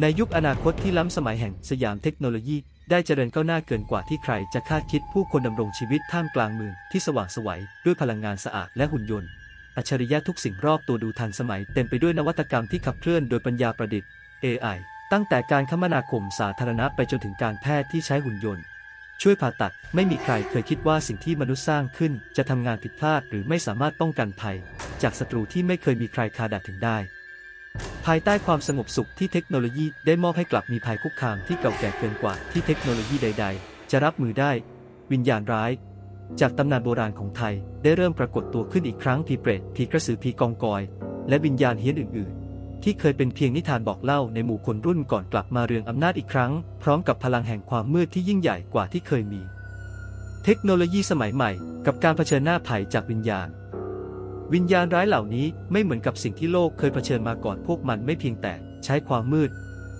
ในยุคอนาคตที่ล้ำสมัยแห่งสยามเทคโนโลยี ได้เจริญก้าวหน้าเกินกว่าที่ใครจะคาดคิดผู้คนดำรงชีวิตท่ามกลางเมืองที่สว่างสวัยด้วยพลังงานสะอาดและหุ่นยนต์ อัจฉริยะทุกสิ่งรอบตัวดูทันสมัยเต็มไปด้วยนวัตกรรมที่ขับเคลื่อนโดยปัญญาประดิษฐ์ AI ตั้งแต่การคมนาคมสาธารณะไปจนถึงการแพทย์ที่ใช้หุ่นยนต์ ช่วยผ่าตัดไม่มีใครเคยคิดว่าสิ่งที่มนุษย์สร้างขึ้น จะทำงานผิดพลาดหรือไม่สามารถป้องกันภัย จากศัตรูที่ไม่เคยมีใครคาดถึงได้ ภายใต้ความสงบสุขที่เทคโนโลยีได้มอบให้กลับมีภัยคุกคามที่เก่าแก่เกินกว่าที่เทคโนโลยีใด ๆ จะรับมือได้ วิญญาณร้าย จากตำนานโบราณของไทยได้เริ่มปรากฏตัวขึ้นอีกครั้งผีเปรตผีกระสือผีกองกอย และวิญญาณเฮี้ยนอื่น ๆ ที่เคยเป็นเพียงนิทานบอกเล่าในหมู่คนรุ่นก่อนกลับมาเรืองอำนาจอีกครั้ง พร้อมกับพลังแห่งความมืดที่ยิ่งใหญ่กว่าที่เคยมี เทคโนโลยีสมัยใหม่ กับการเผชิญหน้าภัยจากวิญญาณ วิญญาณร้ายเหล่านี้ไม่เหมือนกับสิ่งที่โลกเคยเผชิญมาก่อนพวกมันไม่เพียงแต่ใช้ความมืด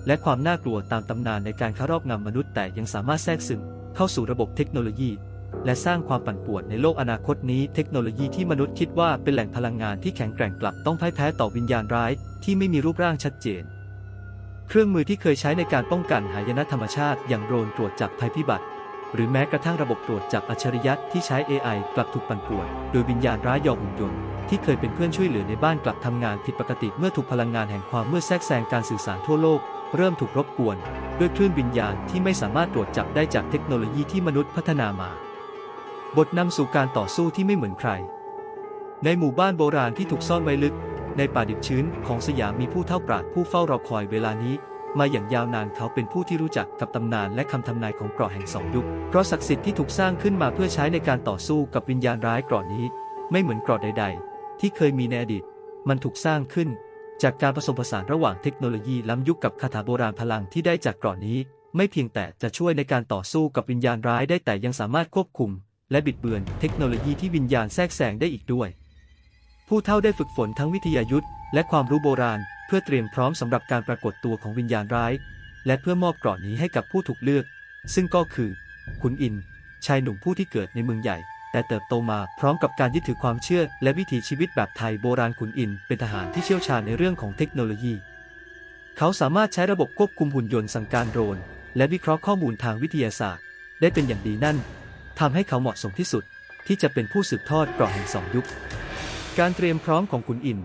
และความน่ากลัวตามตำนานในการคารอบงำมนุษย์แต่ยังสามารถแทรกซึมเข้าสู่ระบบเทคโนโลยี และสร้างความปั่นป่วนในโลกอนาคตนี้ เทคโนโลยีที่มนุษย์คิดว่าเป็นแหล่งพลังงานที่แข็งแกร่งกลับต้องพ่ายแพ้ต่อวิญญาณร้ายที่ไม่มีรูปร่างชัดเจน เครื่องมือที่เคยใช้ในการป้องกันหายนะธรรมชาติ อย่างโดรนตรวจจับภัยพิบัติ หรือแม้กระทั่งระบบตรวจจับอัจฉริยะที่ใช้ AI กลับถูกปั่นป่วน โดยวิญญาณร้ายยอหุ่นยนต์ที่เคยเป็นเพื่อนช่วยเหลือในบ้านกลับทำงานผิดปกติเมื่อถูกพลังงานแห่งความมืดแทรกแซงการสื่อสารทั่วโลก เริ่มถูกรบกวน ด้วยคลื่นวิญญาณที่ไม่สามารถตรวจจับได้จากเทคโนโลยีที่มนุษย์พัฒนามา บทนำสู่การต่อสู้ที่ไม่เหมือนใคร ในหมู่บ้านโบราณที่ถูกซ่อนไว้ลึก ในป่าดิบชื้นของสยามมีผู้เท่าปราดผู้เฝ้ารอคอยเวลานี้ มาอย่างยาวนานเขาเป็นผู้ที่รู้จักกับตำนานและคำทำนายของเกราะแห่งสองยุคเกราะศักดิ์สิทธิ์ที่ถูกสร้างขึ้นมาเพื่อใช้ในการต่อสู้กับวิญญาณร้ายเกราะนี้ ไม่เหมือนเกราะใด ๆ ที่เคยมีในอดีต มันถูกสร้างขึ้น จากการผสมผสานระหว่างเทคโนโลยีล้ำยุคกับคาถาโบราณพลังที่ได้จากเกราะนี้ ไม่เพียงแต่จะช่วยในการต่อสู้กับวิญญาณร้ายได้แต่ยังสามารถควบคุม และบิดเบือนเทคโนโลยีที่วิญญาณแทรกแซงได้อีกด้วย ผู้เฒ่าได้ฝึกฝนทั้งวิทยายุทธ์และความรู้โบราณ พื่อเตรียมพร้อมสำหรับการปรากฏตัวของวิญญาณร้าย และเพื่อมอบเกราะนี้ให้กับผู้ถูกเลือก ซึ่งก็คือขุนอิน ชายหนุ่มผู้ที่เกิดในเมืองใหญ่ แต่เติบโตมาพร้อมกับการยึดถือความเชื่อ และวิถีชีวิตแบบไทยโบราณขุนอิน เป็นทหารที่เชี่ยวชาญในเรื่องของเทคโนโลยี เขาสามารถใช้ระบบควบคุมหุ่นยนต์สั่งการโดรน และวิเคราะห์ข้อมูลทางวิทยาศาสตร์ ได้เป็นอย่างดีนั่นทำให้เขาเหมาะสมที่สุดที่จะเป็นผู้สืบทอดเกราะแห่งสองยุค การเตรียมพร้อมของขุนอิน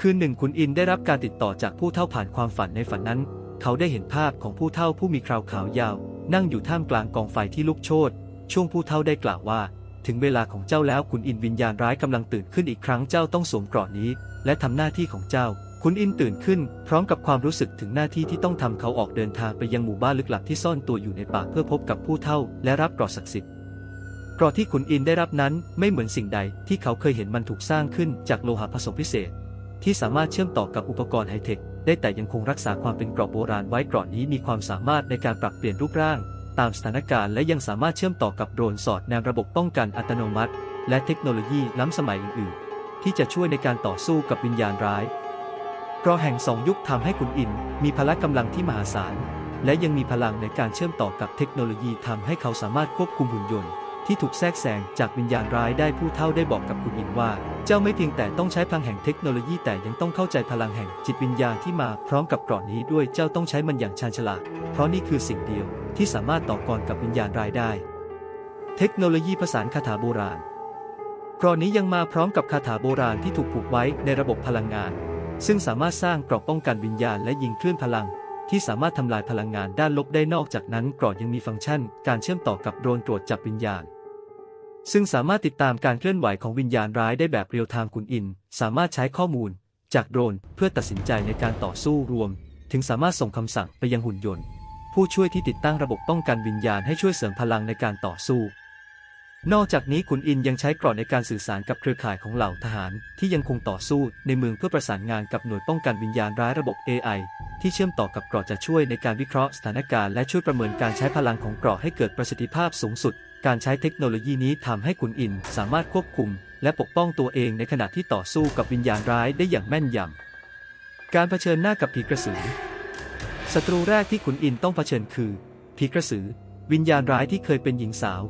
คืนหนึ่งขุนอินได้รับการติดต่อจากผู้เฒ่าผ่านความฝันในฝันนั้น เขาได้เห็นภาพของผู้เฒ่าผู้มีคราวขาวยาว นั่งอยู่ท่ามกลางกองไฟที่ลุกโชนช่วงผู้เฒ่าได้กล่าวว่า ถึงเวลาของเจ้าแล้วขุนอินวิญญาณร้ายกำลังตื่นขึ้นอีกครั้งเจ้าต้องสวมเกราะนี้ และทำหน้าที่ของเจ้าขุนอินตื่นขึ้น พร้อมกับความรู้สึกถึงหน้าที่ที่ต้องทำเขาออกเดินทางไปยังหมู่บ้านลึกลับที่ซ่อนตัวอยู่ในป่าเพื่อพบกับผู้เฒ่า และรับเกราะศักดิ์สิทธิ์เกราะที่ขุนอินได้รับนั้นไม่เหมือนสิ่งใดที่เขาเคยเห็นมันถูกสร้างขึ้นจากโลหะผสมพิเศษ ที่สามารถเชื่อมต่อกับอุปกรณ์ไฮเทคได้แต่ยังคงรักษาความเป็นกราะโบราณไว้กราะนี้มีความสามารถในการปรับเปลี่ยนรูปร่าง ตามสถานการณ์และยังสามารถเชื่อมต่อกับโดรนสอดแนมระบบป้องกันอัตโนมัติ และเทคโนโลยีล้ำสมัยอื่นๆ ที่จะช่วยในการต่อสู้กับวิญญาณร้ายกราะแห่งสองยุคทำให้ขุนอิน มีพละกำลังที่มหาศาลและยังมีพลังในการเชื่อมต่อกับเทคโนโลยีทำให้เขาสามารถควบคุมหุ่นยนต์ ที่ถูกแทรกแซงจากวิญญาณร้ายได้ผู้เฒ่าได้บอกกับคุณอินว่า เจ้าไม่เพียงแต่ต้องใช้พลังแห่งเทคโนโลยีแต่ยังต้องเข้าใจพลังแห่งจิตวิญญาณที่มาพร้อมกับเกราะนี้ด้วยเจ้าต้องใช้มันอย่างชาญฉลาด เพราะนี่คือสิ่งเดียวที่สามารถต่อกรกับวิญญาณร้ายได้ เทคโนโลยีผสานคาถาโบราณเกราะนี้ยังมาพร้อมกับคาถาโบราณที่ถูกผูกไว้ในระบบพลังงาน ซึ่งสามารถสร้างเกราะป้องกันวิญญาณและยิงคลื่นพลังที่สามารถทำลายพลังงานด้านลบได้นอกจากนั้นเกราะยังมีฟังก์ชัน การเชื่อมต่อกับโดรนตรวจจับวิญญาณ ซึ่งสามารถติดตามการเคลื่อนไหวของวิญญาณร้ายได้แบบเรียลไทม์คุณอิน สามารถใช้ข้อมูล จากโดรนเพื่อตัดสินใจในการต่อสู้รวม ถึงสามารถส่งคำสั่งไปยังหุ่นยนต์ ผู้ช่วยที่ติดตั้งระบบป้องกันวิญญาณให้ช่วยเสริมพลังในการต่อสู้ นอกจากนี้ขุนอินยังใช้กราะในการสื่อสารกับเครือข่ายของเหล่าทหาร ที่ยังคงต่อสู้ในเมืองเพื่อประสานงานกับหน่วยป้องกันวิญญาณร้ายระบบ AI ที่เชื่อมต่อกับกราะจะช่วยในการวิเคราะห์สถานการณ์และช่วยประเมินการใช้พลังของกราะให้เกิดประสิทธิภาพสูงสุด การใช้เทคโนโลยีนี้ทำให้ขุนอินสามารถควบคุม และปกป้องตัวเองในขณะที่ต่อสู้กับวิญญาณร้ายได้อย่างแม่นยำ การเผชิญหน้ากับผีกระสือ ศัตรูแรกที่ขุนอินต้องเผชิญคือผีกระสือ วิญญาณร้ายที่เคยเป็นหญิงสาว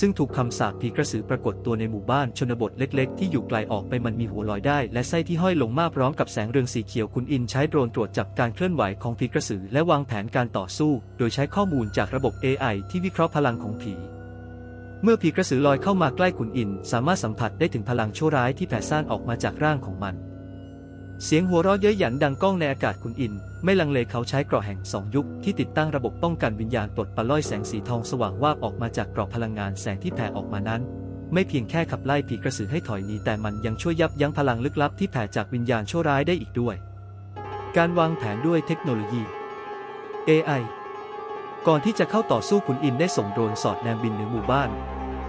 ซึ่งถูกคำสาปผีกระสือปรากฏตัวในหมู่บ้านชนบทเล็กๆ ที่อยู่ไกลออกไปมันมีหัวลอยได้ และไส้ที่ห้อยลงมาพร้อมกับแสงเรืองสีเขียวคุณอินใช้โดรนตรวจจับการเคลื่อนไหวของผีกระสือและวางแผนการต่อสู้ โดยใช้ข้อมูลจากระบบ AI ที่วิเคราะห์พลังของผี เมื่อผีกระสือลอยเข้ามาใกล้ขุนอิน สามารถสัมผัสได้ถึงพลังชั่วร้ายที่แผ่ซ่านออกมาจากร่างของมัน เสียงหัวเราะเย้ยหยันดังก้องในอากาศขุนอิน ไม่ลังเลเขาใช้กราะแห่งสองยุคที่ติดตั้งระบบป้องกันวิญญาณปลดปล่อยแสงสีทองสว่างวาบออกมาจากกรอบพลังงานแสงที่แผ่ออกมานั้น ไม่เพียงแค่ขับไล่ผีกระสือให้ถอยหนีแต่มันยังช่วยยับยั้งพลังลึกลับที่แผ่จากวิญญาณชั่วร้ายได้อีกด้วย การวางแผนด้วยเทคโนโลยี AI ก่อนที่จะเข้าต่อสู้ขุนอินได้ส่งโดรนสอดแนมบินเหนือหมู่บ้าน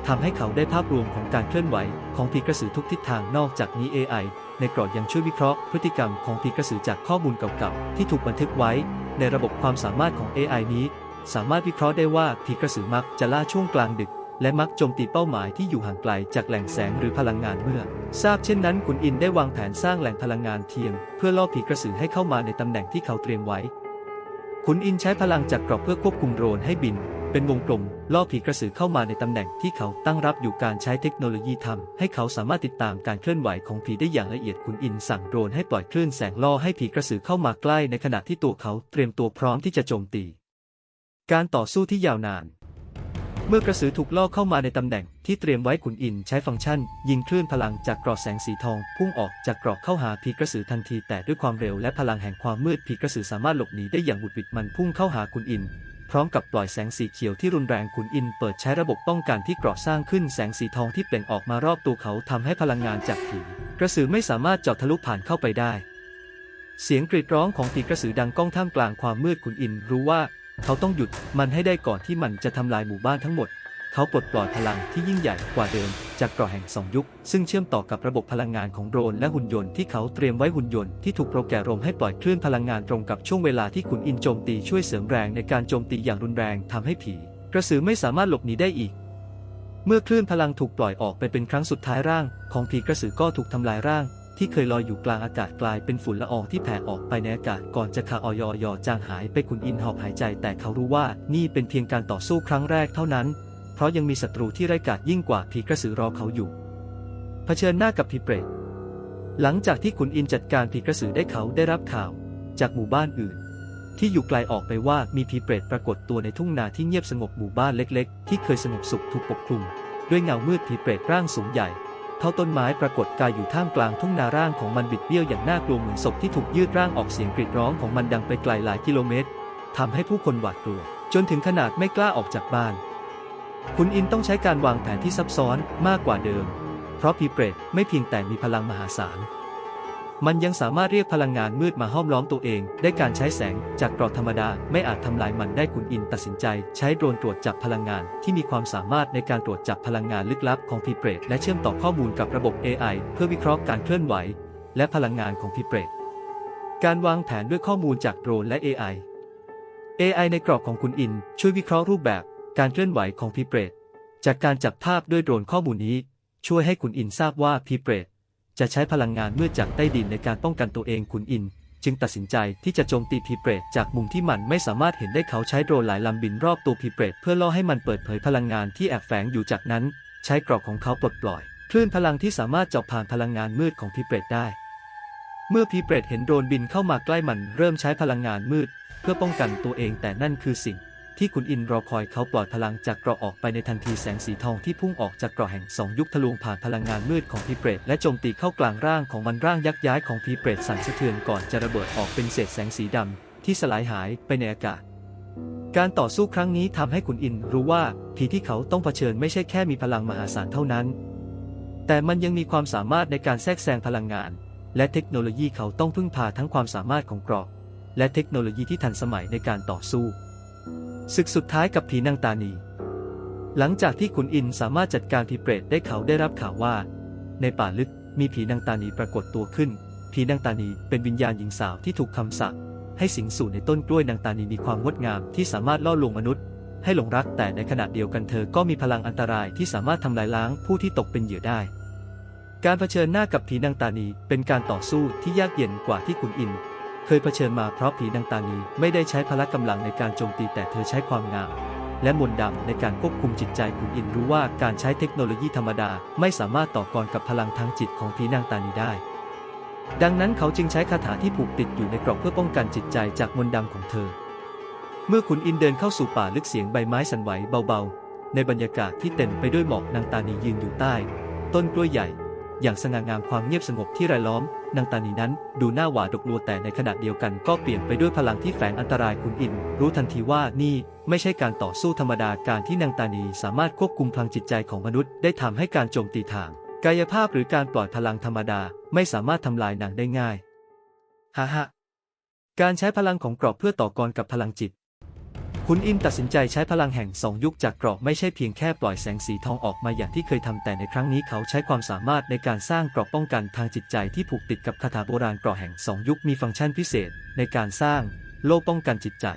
ทำให้เขาได้ภาพรวมของการเคลื่อนไหวของผีกระสือทุกทิศทางนอกจากนี้ AI ในกรอบยังช่วยวิเคราะห์พฤติกรรมของผีกระสือจากข้อมูลเก่าๆที่ถูกบันทึกไว้ ในระบบความสามารถของ AI นี้ สามารถวิเคราะห์ได้ว่าผีกระสือมักจะล่าช่วงกลางดึก และมักโจมตีเป้าหมายที่อยู่ห่างไกลจากแหล่งแสงหรือพลังงานเมื่อ ทราบเช่นนั้นขุนอินได้วางแผนสร้างแหล่งพลังงานเทียม เพื่อล่อผีกระสือให้เข้ามาในตำแหน่งที่เขาเตรียมไว้ ขุนอินใช้พลังจากกรอบเพื่อควบคุมโดรนให้บิน เป็นวงกลมล่อผีกระสือเข้ามาในตำแหน่งที่เขาตั้งรับอยู่การใช้เทคโนโลยีทำให้เขาสามารถติดตามการเคลื่อนไหวของผีได้อย่างละเอียดขุนอินสั่งโดรนให้ปล่อยคลื่นแสงล่อให้ผีกระสือเข้ามาใกล้ในขณะที่ตัวเขาเตรียมตัวพร้อมที่จะโจมตี การต่อสู้ที่ยาวนาน เมื่อกระสือถูกล่อเข้ามาในตำแหน่งที่เตรียมไว้ขุนอินใช้ฟังก์ชัน ยิงคลื่นพลังจากกรอบแสงสีทอง พุ่งออกจากกรอบเข้าหาผีกระสือทันที แต่ด้วยความเร็วและพลังแห่งความมืดผีกระสือสามารถหลบหนีได้อย่างบุดวิดมันพุ่งเข้าหาขุนอินพร้อมกับปล่อยแสงสีเขียวที่รุนแรงขุนอินเปิดใช้ระบบป้องกันที่กราะสร้างขึ้นแสงสีทองที่เปล่งออกมารอบตัวเขาทำให้พลังงานจากผีกระสือไม่สามารถเจาะทะลุผ่านเข้าไปได้ เสียงกรีดร้องของผีกระสือดังก้องท่ามกลางความมืดขุนอินรู้ว่า เขาต้องหยุดมันให้ได้ก่อนที่มันจะทำลายหมู่บ้านทั้งหมด เขาปลดปล่อยพลังที่ยิ่งใหญ่กว่าเดิม จากกราแห่งสองยุค ซึ่งเชื่อมต่อกับระบบพลังงานของโดรนและหุ่นยนต์ที่เขาเตรียมไว้หุ่นยนต์ที่ถูกโปรแกรมให้ปล่อยคลื่นพลังงานตรงกับช่วงเวลาที่ขุนอินโจมตีช่วยเสริมแรงในการโจมตีอย่างรุนแรงทำให้ผี กระสือไม่สามารถหลบหนีได้อีกเมื่อคลื่นพลังถูกปล่อยออกไปเป็นครั้งสุดท้ายร่าง ของผีกระสือก็ถูกทำลายร่าง ที่เคยลอยอยู่กลางอากาศกลายเป็นฝุ่นละอองที่แผ่ออกไปในอากาศก่อนจะขาออยอยจางหายไปขุนอินหอบหายใจ แต่เขารู้ว่านี่เป็นเพียงการต่อสู้ครั้งแรกเท่านั้น เพราะยังมีศัตรูที่ไร้กาจยิ่งกว่าผีกระสือรอเขาอยู่ เผชิญหน้ากับผีเปรตหลังจากที่ขุนอินจัดการผีกระสือได้เขาได้รับข่าว จากหมู่บ้านอื่น ที่อยู่ไกลออกไปว่ามีผีเปรตปรากฏตัวในทุ่งนาที่เงียบสงบหมู่บ้านเล็ก ๆ ที่เคยสงบสุขถูกปกคลุม ด้วยเงามืดผีเปรตร่างสูงใหญ่ เท้าต้นไม้ปรากฏกายอยู่ท่ามกลางทุ่งนาร่างของมันบิดเบี้ยวอย่างน่ากลัวเหมือนศพที่ถูกยืดร่างออกเสียงกรีดร้องของมันดังไปไกลหลายกิโลเมตรทำให้ผู้คนหวาดกลัว จนถึงขนาดไม่กล้าออกจากบ้าน คุณอินต้องใช้การวางแผนที่ซับซ้อนมากกว่าเดิม เพราะผีเปรตไม่เพียงแต่มีพลังมหาศาล มันยังสามารถเรียกพลังงานมืดมาห้อมล้อมตัวเอง ได้การใช้แสงจากกรอบธรรมดาไม่อาจทำลายมันได้คุณอินตัดสินใจ ใช้โดรนตรวจจับพลังงาน ที่มีความสามารถในการตรวจจับพลังงานลึกลับของผีเปรตและเชื่อมต่อข้อมูลกับระบบ AI เพื่อวิเคราะห์การเคลื่อนไหว และพลังงานของผีเปรตการวางแผนด้วยข้อมูลจากโดรนและ AI AI ในกรอบของคุณอิน ช่วยวิเคราะห์รูปแบบ การเคลื่อนไหวของผีเปรตจากการจับภาพด้วยโดรนข้อมูลนี้ ช่วยให้คุณอินทราบว่าผีเปรต จะใช้พลังงานมืดจากใต้ดินในการป้องกันตัวเองขุนอิน จึงตัดสินใจที่จะโจมตีผีเปรตจากมุมที่มันไม่สามารถเห็นได้เขาใช้โดรนหลายลำบินรอบตัวผีเปรตเพื่อล่อให้มันเปิดเผยพลังงานที่แอบแฝงอยู่จากนั้น ใช้กรอบของเขาปลดปล่อยคลื่นพลังที่สามารถเจาะผ่านพลังงานมืดของผีเปรตได้ เมื่อผีเปรตเห็นโดรนบินเข้ามาใกล้มันเริ่มใช้พลังงานมืด เพื่อป้องกันตัวเองแต่นั่นคือสิ่ง ที่ขุนอินรอคอยเขาปล่อยพลังจากเกราะออกไปในทันทีแสงสีทองที่พุ่งออกจากเกราะแห่งสองยุคทะลวงผ่านพลังงานมืดของพีเปรตและโจมตีเข้ากลางร่างของมันร่างยักษ์ย้ายของพีเปรตสั่นสะเทือนก่อนจะระเบิดออกเป็นเศษแสงสีดำที่สลายหายไปในอากาศ การต่อสู้ครั้งนี้ทำให้ขุนอินรู้ว่าผีที่เขาต้องเผชิญไม่ใช่แค่มีพลังมหาศาลเท่านั้น แต่มันยังมีความสามารถในการแทรกแซงพลังงาน และเทคโนโลยีเขาต้องพึ่งพาทั้งความสามารถของเกราะและเทคโนโลยีที่ทันสมัยในการต่อสู้ ศึกสุดท้ายกับผีนางตานี หลังจากที่ขุนอินสามารถจัดการผีเปรตได้เขาได้รับข่าวว่า ในป่าลึกมีผีนางตานีปรากฏตัวขึ้น ผีนางตานีเป็นวิญญาณหญิงสาวที่ถูกคำสั่งให้สิงสู่ในต้นกล้วยนางตานีมีความงดงามที่สามารถล่อลวงมนุษย์ ให้หลงรักแต่ในขณะเดียวกันเธอก็มีพลังอันตรายที่สามารถทำลายล้างผู้ที่ตกเป็นเหยื่อได้ การเผชิญหน้ากับผีนางตานีเป็นการต่อสู้ที่ยากเย็นกว่าที่ขุนอิน เคยเผชิญมาเพราะผีนางตานีไม่ได้ใช้พละกำลังในการโจมตีแต่เธอใช้ความงามและมนต์ดำในการควบคุมจิตใจขุนอินรู้ว่าการใช้เทคโนโลยีธรรมดาไม่สามารถต่อกรกับพลังทางจิตของผีนางตานีได้ ดังนั้นเขาจึงใช้คาถาที่ผูกติดอยู่ในกรอบเพื่อป้องกันจิตใจจากมนต์ดำของเธอ เมื่อขุนอินเดินเข้าสู่ป่าลึกเสียงใบไม้สั่นไหวเบาๆ ในบรรยากาศที่เต็มไปด้วยหมอกนางตานียืนอยู่ใต้ ต้นกล้วยใหญ่ อย่างสง่างามความเงียบสงบที่รายล้อม นางตานีนั้นดูหน้าหวาดกลัวแต่ในขณะเดียวกันก็เปลี่ยนไปด้วยพลังที่แฝงอันตรายขุนอิน รู้ทันทีว่านี่ไม่ใช่การต่อสู้ธรรมดาการที่นางตานีสามารถควบคุมพลังจิตใจของมนุษย์ได้ทำให้การโจมตีทาง กายภาพหรือการปล่อยพลังธรรมดาไม่สามารถทำลายนางได้ง่ายฮ่าฮะการใช้พลังของกรอบเพื่อต่อกรกับพลังจิต คุณอินตัดสินใจใช้พลังแห่งสองยุคจากกรอบไม่ใช่เพียงแค่ปล่อยแสงสีทองออกมาอย่างที่เคยทำแต่ในครั้งนี้เขาใช้ความสามารถในการสร้างกรอบป้องกันทางจิตใจที่ผูกติดกับคาถาโบราณกรอบแห่งสองยุคมีฟังก์ชันพิเศษ ในการสร้างโล่ป้องกันจิตใจ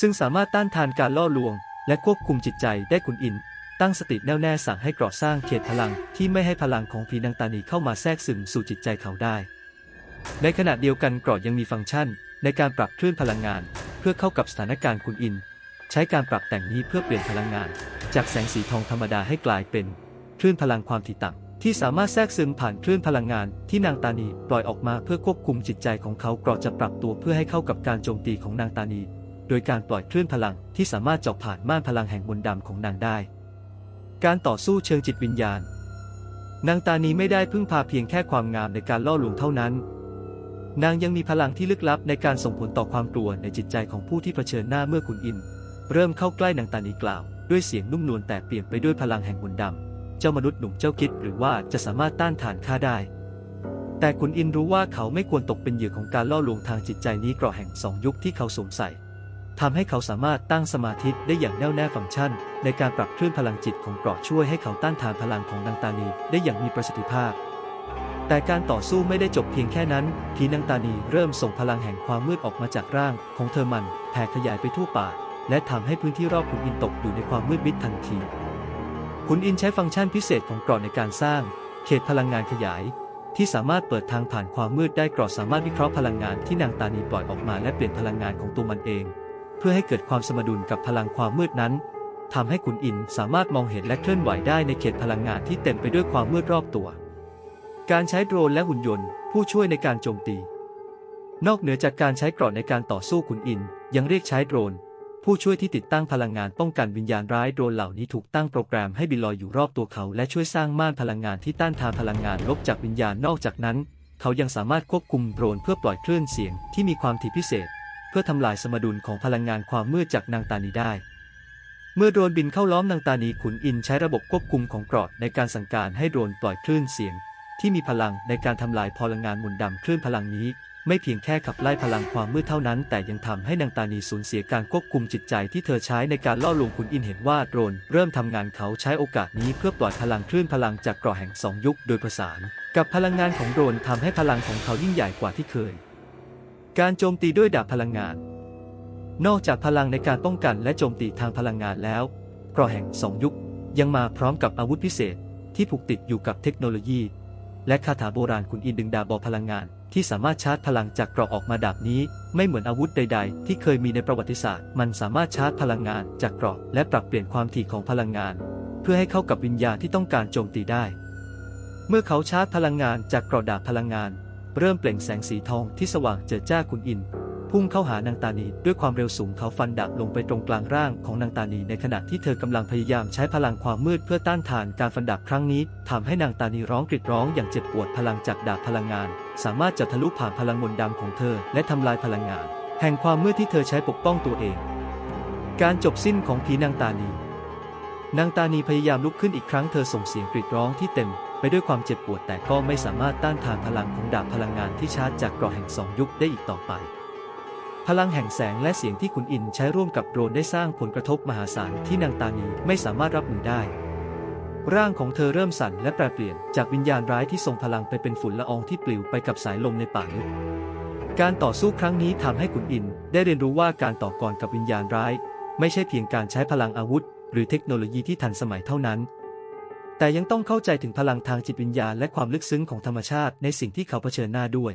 ซึ่งสามารถต้านทานการล่อลวง และควบคุมจิตใจได้คุณอิน ตั้งสติแน่วแน่สั่งให้กรอบสร้างเขตพลังที่ไม่ให้พลังของผีนางตานีเข้ามาแทรกซึมสู่จิตใจเขาได้ ในขณะเดียวกันกรอบยังมีฟังก์ชัน ในการปรับคลื่นพลังงาน เพื่อเข้ากับสถานการณ์คุณอิน ใช้การปรับแต่งนี้เพื่อเปลี่ยนพลังงาน จากแสงสีทองธรรมดาให้กลายเป็นคลื่นพลังความถี่ต่ำที่สามารถแทรกซึมผ่านคลื่นพลังงานที่นางตานีปล่อยออกมาเพื่อควบคุมจิตใจของเขากรอจะปรับตัวเพื่อให้เข้ากับการโจมตีของนางตานี โดยการปล่อยคลื่นพลังที่สามารถเจาะผ่านม่านพลังแห่งมนต์ดำของนางได้ การต่อสู้เชิงจิตวิญญาณ นางตานีไม่ได้พึ่งพาเพียงแค่ความงามในการล่อลวงเท่านั้น นางยังมีพลังที่ลึกลับในการส่งผลต่อความกลัวในจิตใจของผู้ที่เผชิญหน้าเมื่อคุณอิน เริ่มเข้าใกล้นางตานีกล่าว ด้วยเสียงนุ่มนวลแต่เปลี่ยนไปด้วยพลังแห่งมนต์ดำ เจ้ามนุษย์หนุ่มเจ้าคิดหรือว่าจะสามารถต้านทานข้าได้ แต่คุณอินรู้ว่าเขาไม่ควรตกเป็นเหยื่อของการล่อลวงทางจิตใจนี้เกราะแห่งสองยุคที่เขาสวมใส่ทำให้เขาสามารถตั้งสมาธิได้อย่างแน่วแน่ฟังก์ชัน ในการปรับเคลื่อนพลังจิตของเกราะช่วยให้เขาต้านทานพลังของนางตานีได้อย่างมีประสิทธิภาพ แต่การต่อสู้ไม่ได้จบเพียงแค่นั้นผีนางตานีเริ่มส่งพลังแห่งความมืดออกมาจากร่างของเธอมันแผ่ขยายไปทั่วป่า และทำให้พื้นที่รอบขุนอินตกอยู่ในความมืดมิดทันที ขุนอินใช้ฟังก์ชันพิเศษของกราะในการสร้าง เขตพลังงานขยาย ที่สามารถเปิดทางผ่านความมืดได้กราะสามารถวิเคราะห์พลังงานที่นางตานีปล่อยออกมาและเปลี่ยนพลังงานของตัวมันเอง เพื่อให้เกิดความสมดุลกับพลังความมืดนั้นทำให้ขุนอินสามารถมองเห็นและเคลื่อนไหวได้ในเขตพลังงานที่เต็มไปด้วยความมืดรอบตัว การใช้โดรนและหุ่นยนต์ ผู้ช่วยในการโจมตี นอกเหนือจากการใช้กราะในการต่อสู้ขุนอินยังเรียกใช้โดรน ผู้ช่วยที่ติดตั้งพลังงานป้องกันวิญญาณร้ายโดรนเหล่านี้ถูกตั้งโปรแกรมให้บินลอยอยู่รอบตัวเขา และช่วยสร้างม่านพลังงานที่ต้านทานพลังงานลบจากวิญญาณนอกจากนั้น เขายังสามารถควบคุมโดรนเพื่อปล่อยคลื่นเสียงที่มีความถี่พิเศษ เพื่อทำลายสมดุลของพลังงานความมืดจากนางตานีได้ เมื่อโดรนบินเข้าล้อมนางตานีขุนอินใช้ระบบควบคุมของเกราะในการสั่งการให้โดรนปล่อยคลื่นเสียง ที่มีพลังในการทำลายพลังงานมุนดำคลื่นพลังนี้ ไม่เพียงแค่ขับไล่พลังความมืดเท่านั้น แต่ยังทำให้นางตานีสูญเสียการควบคุมจิตใจที่เธอใช้ในการล่อลวงขุนอินเห็นว่าโดรนเริ่มทำงานเขาใช้โอกาสนี้เพื่อปล่อยพลังคลื่นพลังจากกราแห่งสองยุคโดยประสาน กับพลังงานของโดรนทำให้พลังของเขายิ่งใหญ่กว่าที่เคย การโจมตีด้วยดาบพลังงาน นอกจากพลังในการป้องกันและโจมตีทางพลังงานแล้วกราแห่งสองยุคยังมาพร้อมกับอาวุธพิเศษที่ผูกติดอยู่กับเทคโนโลยี และคาถาโบราณคุณอินดึงดาบอพลังงาน ที่สามารถชาร์จพลังจากเกราะออกมาดาบนี้ ไม่เหมือนอาวุธใด ๆ ที่เคยมีในประวัติศาสตร์ มันสามารถชาร์จพลังงานจากเกราะและปรับเปลี่ยนความถี่ของพลังงาน เพื่อให้เข้ากับวิญญาณที่ต้องการโจมตีได้ เมื่อเขาชาร์จพลังงานจากเกราะดาบพลังงาน เริ่มเปล่งแสงสีทองที่สว่างเจิดจ้าคุณอิน พุ่งเข้าหานางตานีด้วยความเร็วสูงเขาฟันดาบลงไปตรงกลางร่างของนางตานีในขณะที่เธอกำลังพยายามใช้พลังความมืดเพื่อต้านทานการฟันดาบครั้งนี้ทำให้นางตานีร้องกรีดร้องอย่างเจ็บปวดพลังจากดาบพลังงาน สามารถจะทะลุผ่านพลังมนต์ดำของเธอ และทำลายพลังงาน แห่งความมืดที่เธอใช้ปกป้องตัวเอง การจบสิ้นของผีนางตานี นางตานีพยายามลุกขึ้นอีกครั้งเธอส่งเสียงกรีดร้องที่เต็ม ไปด้วยความเจ็บปวดแต่ก็ไม่สามารถต้านทานพลังของดาบพลังงานที่ชาร์จจากเกราะแห่งสองยุคได้อีกต่อไปพลังแห่งแสงและเสียงที่ขุนอินใช้ร่วมกับโดรนได้สร้างผลกระทบมหาศาลที่นางตานีไม่สามารถรับมือได้ ร่างของเธอเริ่มสั่นและแปรเปลี่ยนจากวิญญาณร้ายที่ทรงพลังไปเป็นฝุ่นละอองที่ปลิวไปกับสายลมในป่าลึก การต่อสู้ครั้งนี้ทำให้ขุนอินได้เรียนรู้ว่าการต่อกรกับวิญญาณร้าย ไม่ใช่เพียงการใช้พลังอาวุธ หรือเทคโนโลยีที่ทันสมัยเท่านั้น แต่ยังต้องเข้าใจถึงพลังทางจิตวิญญาณและความลึกซึ้งของธรรมชาติในสิ่งที่เขาเผชิญหน้าด้วย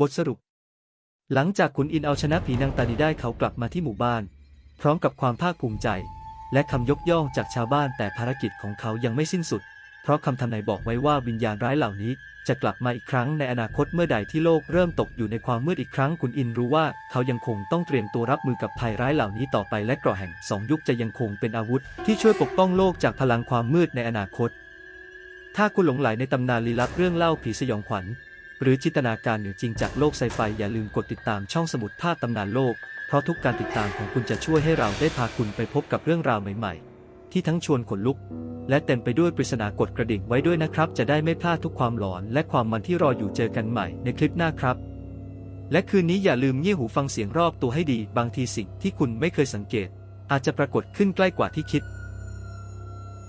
บทสรุป หลังจากขุนอินเอาชนะผีนางตานีได้เขากลับมาที่หมู่บ้าน พร้อมกับความภาคภูมิใจ และคำยกย่องจากชาวบ้านแต่ภารกิจของเขายังไม่สิ้นสุด เพราะคำทำนายบอกไว้ว่าวิญญาณร้ายเหล่านี้จะกลับมาอีกครั้งในอนาคตเมื่อใดที่โลกเริ่มตกอยู่ในความมืดอีกครั้งคุณอินรู้ว่าเขายังคงต้องเตรียมตัวรับมือกับภัยร้ายเหล่านี้ต่อไปและเกราะแห่งสองยุคจะยังคงเป็นอาวุธ ที่ช่วยปกป้องโลกจากพลังความมืดในอนาคต ถ้าคุณหลงไหลในตำนานลี้ลับเรื่องเล่าผีสยองขวัญ หรือจินตนาการเหนือจริงจากโลกไซไฟอย่าลืมกดติดตามช่องสมุดภาพตำนานโลก ราะทุกการติดตามของคุณจะช่วยให้เราได้พาคุณไปพบกับเรื่องราวใหม่ๆ ที่ทั้งชวนขนลุก และเต็มไปด้วยปริศนากดกระดิ่งไว้ด้วยนะครับ จะได้ไม่พลาดทุกความหลอน และความมันที่รออยู่เจอกันใหม่ในคลิปหน้าครับ และคืนนี้อย่าลืมเงี่ยหูฟังเสียงรอบตัวให้ดี บางทีสิ่งที่คุณไม่เคยสังเกต อาจจะปรากฏขึ้นใกล้กว่าที่คิด